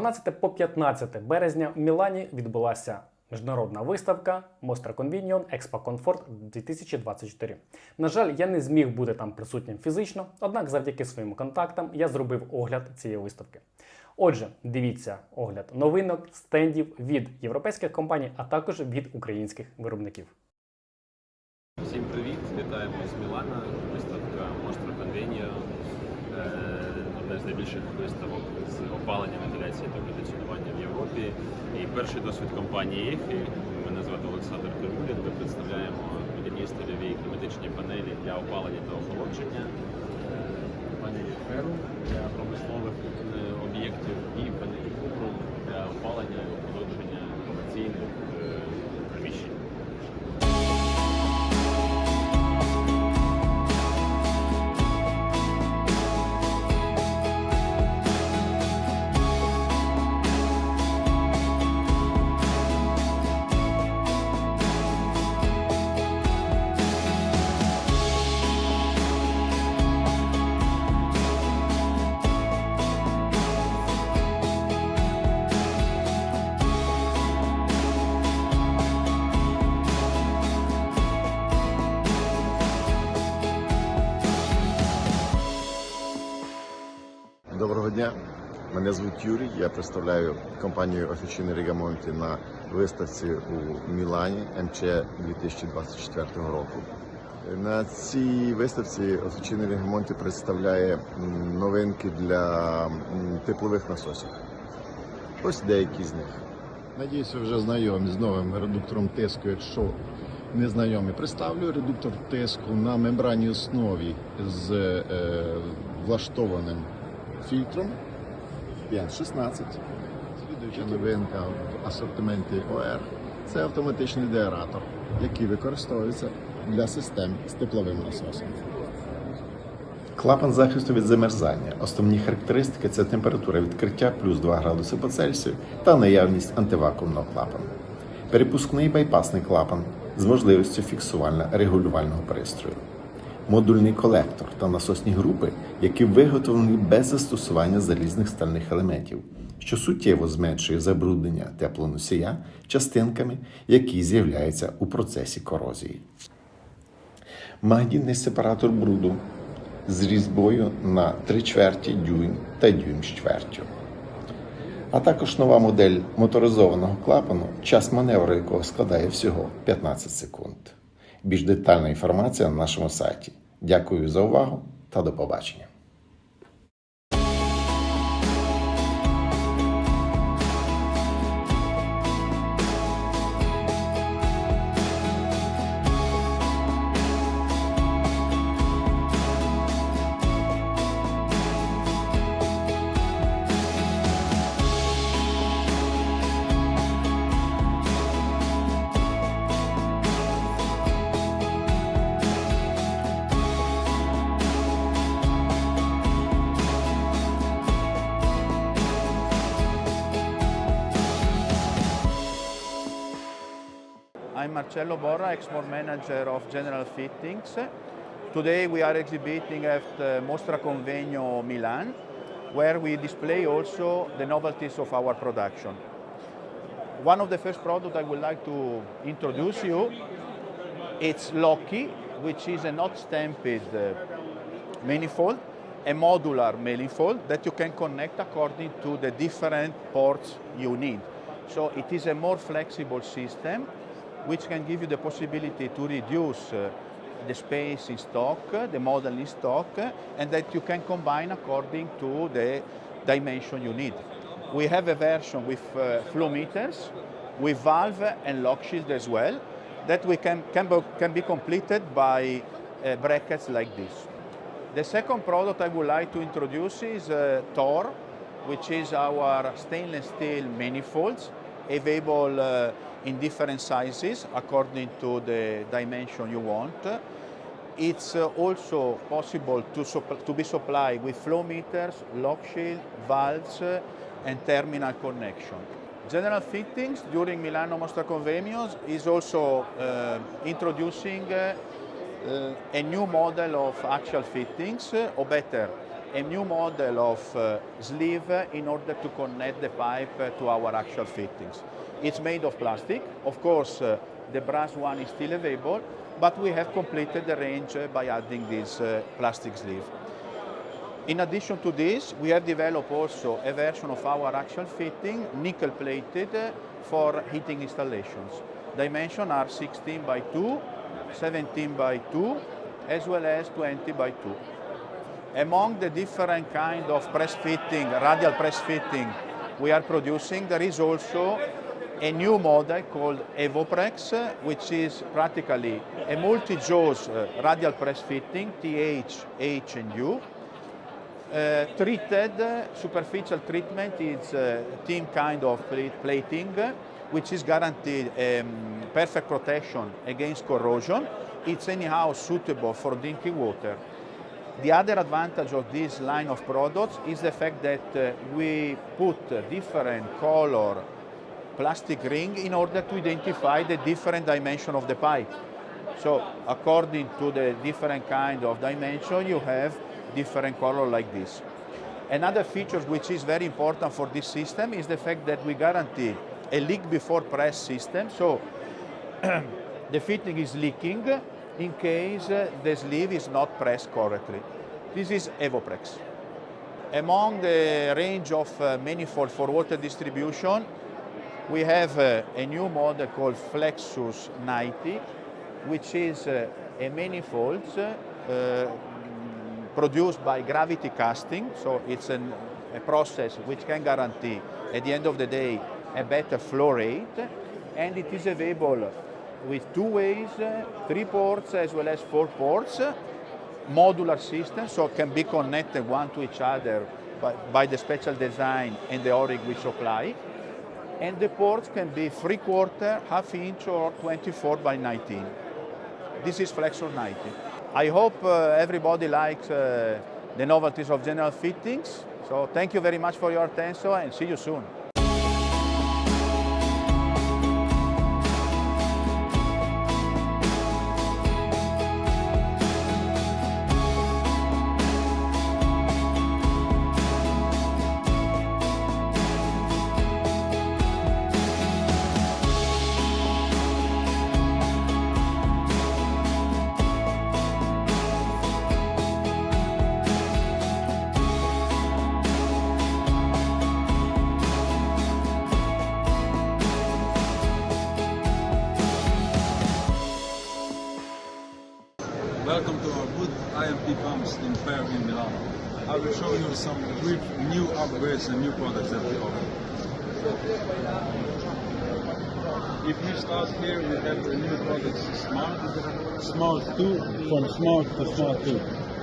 12 по 15 березня в Мілані відбулася міжнародна виставка Mostra Convenion Expo Comfort 2024. На жаль, я не зміг бути там присутнім фізично, однак завдяки своїм контактам я зробив огляд цієї виставки. Отже, дивіться огляд новинок, стендів від європейських компаній, а також від українських виробників. Всім привіт! Вітаємо з Мілана. Виставка Mostra Convenio. Е, Одна з найбільших виставок з опалення, вентиляції та кондиціонування в Європі. І перший досвід компанії ЕФІ. Мене звати Олександр Кирулін. Ми представляємо водяні стильові кліматичні панелі для опалення та охолодження. Панелі феру для промислових е, об'єктів і панелі купру для опалення Доброго дня. Мене звуть Юрій. Я представляю компанію Офіційний Рігамонті на виставці у Мілані МЧ 2024 року. На цій виставці Офіційний Рігамонті представляє новинки для теплових насосів. Ось деякі з них. Надіюсь, ви вже знайомі з новим редуктором тиску. Якщо не знайомі, представлю редуктор тиску на мембранній основі з е, влаштованим фільтром 516. Слідуюча новинка в асортименті ОР це автоматичний деаратор, який використовується для систем з тепловим насосом. Клапан захисту від замерзання. Основні характеристики це температура відкриття плюс 2 градуси по Цельсію та наявність антивакуумного клапану. Перепускний байпасний клапан з можливістю фіксувально-регулювального пристрою. Модульний колектор та насосні групи, які виготовлені без застосування залізних стальних елементів, що суттєво зменшує забруднення теплоносія частинками, які з'являються у процесі корозії. Магнітний сепаратор бруду з різьбою на 3 чверті дюйм та дюйм з чвертю. А також нова модель моторизованого клапану, час маневру якого складає всього 15 секунд. Більш детальна інформація на нашому сайті. Дякую за увагу та до побачення. I'm Marcello Borra, export manager of General Fittings. Today we are exhibiting at uh, Mostra Convegno Milan, where we display also the novelties of our production. One of the first products I would like to introduce you, it's Loki, which is a not stamped uh, manifold, a modular manifold that you can connect according to the different ports you need. So it is a more flexible system which can give you the possibility to reduce uh, the space in stock, the model in stock, and that you can combine according to the dimension you need. We have a version with uh, flow meters, with valve and lock shield as well, that we can, can, be, can be completed by uh, brackets like this. The second product I would like to introduce is uh, Thor, which is our stainless steel manifolds, available uh, in different sizes according to the dimension you want. It's uh, also possible to, to be supplied with flow meters, lock shield, valves, uh, and terminal connection. General Fittings during Milano Mostra Convenios is also uh, introducing uh, uh, a new model of axial fittings, or better, a new model of uh, sleeve in order to connect the pipe to our actual fittings. It's made of plastic. Of course, uh, the brass one is still available, but we have completed the range uh, by adding this uh, plastic sleeve. In addition to this, we have developed also a version of our actual fitting, nickel plated uh, for heating installations. Dimensions are 16 by 2, 17 by 2, as well as 20 by 2. Among the different kind of press fitting, radial press fitting we are producing, there is also a new model called Evoprex, which is practically a multi-jaws uh, radial press fitting, TH, H and U, uh, treated, uh, superficial treatment is uh, thin kind of plating, which is guaranteed um, perfect protection against corrosion. It's anyhow suitable for drinking water. The other advantage of this line of products is the fact that uh, we put different color plastic ring in order to identify the different dimension of the pipe. So according to the different kind of dimension, you have different color like this. Another feature which is very important for this system is the fact that we guarantee a leak before press system. So the fitting is leaking in case the sleeve is not pressed correctly. This is Evoprex. Among the range of uh, manifold for water distribution, we have uh, a new model called Flexus 90, which is uh, a manifold uh, produced by gravity casting. So it's an, a process which can guarantee, at the end of the day, a better flow rate. And it is available with two ways, uh, three ports as well as four ports, modular system, so can be connected one to each other by, by the special design and the O-ring we supply and the ports can be three quarter, half inch, or 24 by 19. This is Flexor 90. I hope uh, everybody likes uh, the novelties of General Fittings. So thank you very much for your attention and see you soon. Will show you some brief new upgrades and new products that we offer. If you start here, we have the new products Smart, Smart 2, from Smart to Smart 2.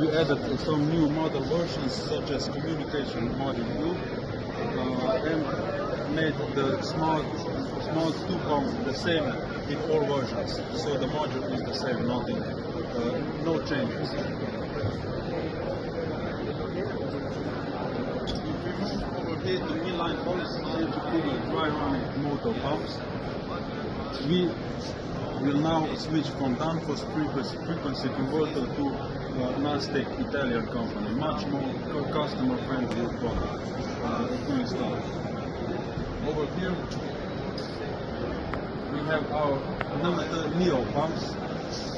We added some new model versions such as Communication Module 2 uh, and made the Smart, Smart 2 pump the same in all versions. So the module is the same, nothing, uh, no changes. Over here to inline pumps, dry running motor pumps. We will now switch from Danfoss frequency, converter to uh, Nasdaq Italian company, much more customer friendly product uh. Over here we have our Namath Neo pumps,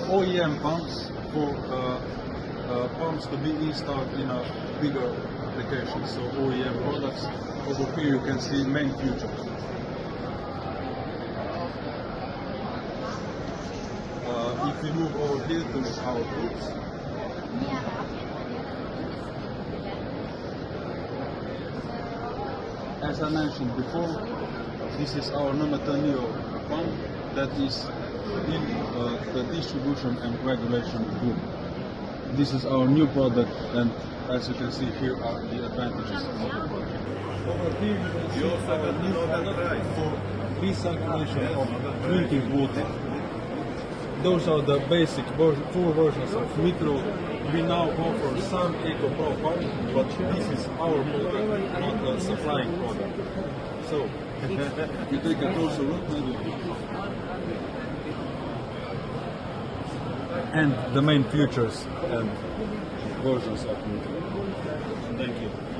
OEM pumps for uh, uh, pumps to be installed in a bigger application. So OEM products. Over here you can see main features. Uh, if we move over here to our tools, as I mentioned before, this is our Namath Neo pump that is in uh, the distribution and regulation group. This is our new product and as you can see here are the advantages. Over here you can see our new for recirculation of drinking water. Those are the basic four versions of Micro. We now offer some Eco Pro but this is our product, not a supplying product. So, you take a closer look maybe. And the main features and versions of it. Thank you.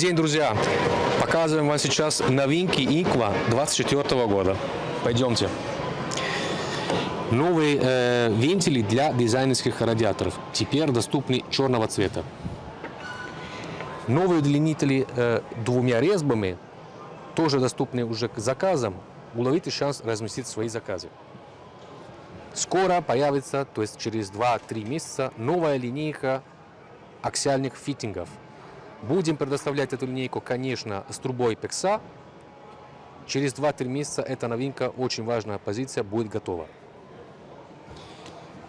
День, друзья! Показываем вам сейчас новинки Инква 24 года. Пойдемте. Новые э, вентили для дизайнерских радиаторов. Теперь доступны черного цвета. Новые удлинители э, двумя резьбами тоже доступны уже к заказам. Уловите шанс разместить свои заказы. Скоро появится, то есть через 2-3 месяца, новая линейка аксиальных фитингов. Будем предоставлять эту линейку, конечно, с трубой PEXA. Через 2-3 месяца эта новинка, очень важная позиция, будет готова.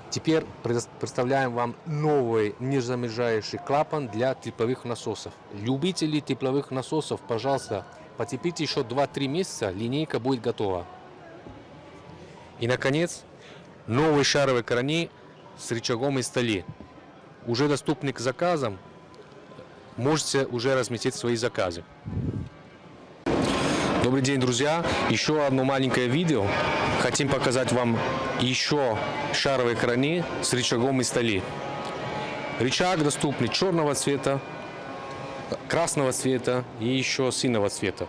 Теперь представляем вам новый незамежающий клапан для тепловых насосов. Любители тепловых насосов, пожалуйста, потерпите еще 2-3 месяца, линейка будет готова. И, наконец, новый шаровый корни с рычагом из стали. Уже доступны к заказам, можете уже разместить свои заказы. Добрый день, друзья! Еще одно маленькое видео. Хотим показать вам еще шаровые краны с рычагом из стали. Рычаг доступный черного цвета, красного цвета и еще синего цвета.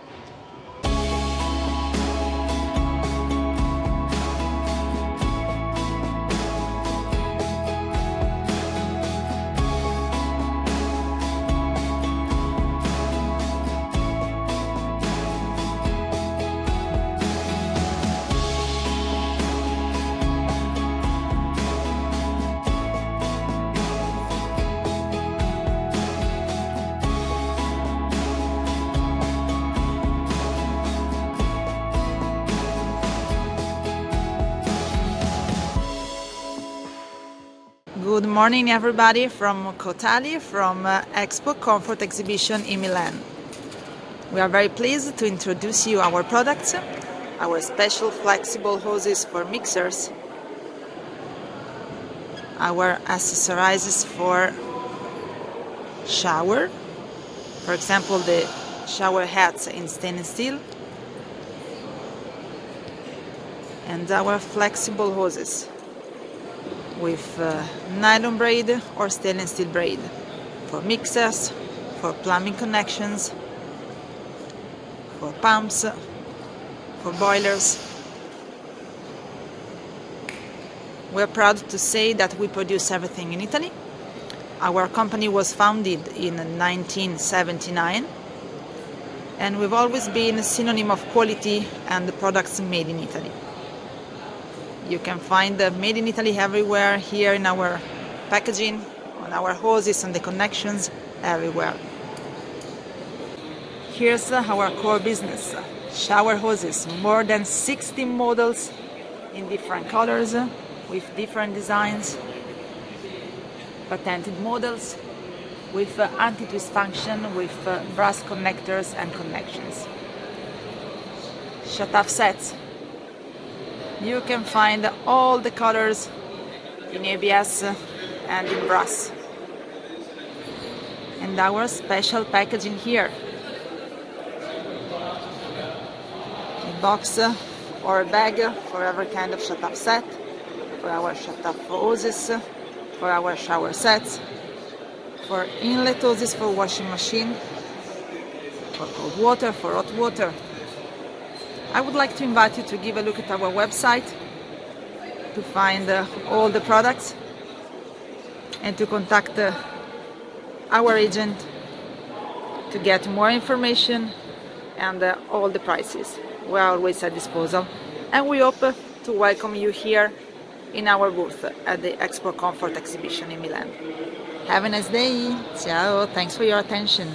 Good morning, everybody, from Kotali, from uh, Expo Comfort Exhibition in Milan. We are very pleased to introduce you our products, our special flexible hoses for mixers, our accessories for shower, for example, the shower heads in stainless steel, and our flexible hoses with uh, nylon braid or stainless steel braid for mixers, for plumbing connections, for pumps, for boilers. We're proud to say that we produce everything in Italy. Our company was founded in 1979 and we've always been a synonym of quality and the products made in Italy. You can find the Made in Italy everywhere here in our packaging, on our hoses and the connections everywhere. Here's our core business shower hoses, more than 60 models in different colors with different designs, patented models with uh, anti twist function with uh, brass connectors and connections. Shut off sets you can find all the colors in ABS and in brass. And our special packaging here. A box or a bag for every kind of shut-off set, for our shut-off hoses, for our shower sets, for inlet hoses for washing machine, for cold water, for hot water, I would like to invite you to give a look at our website to find uh, all the products and to contact uh, our agent to get more information and uh, all the prices. We are always at disposal and we hope to welcome you here in our booth at the Expo Comfort exhibition in Milan. Have a nice day. Ciao. Thanks for your attention.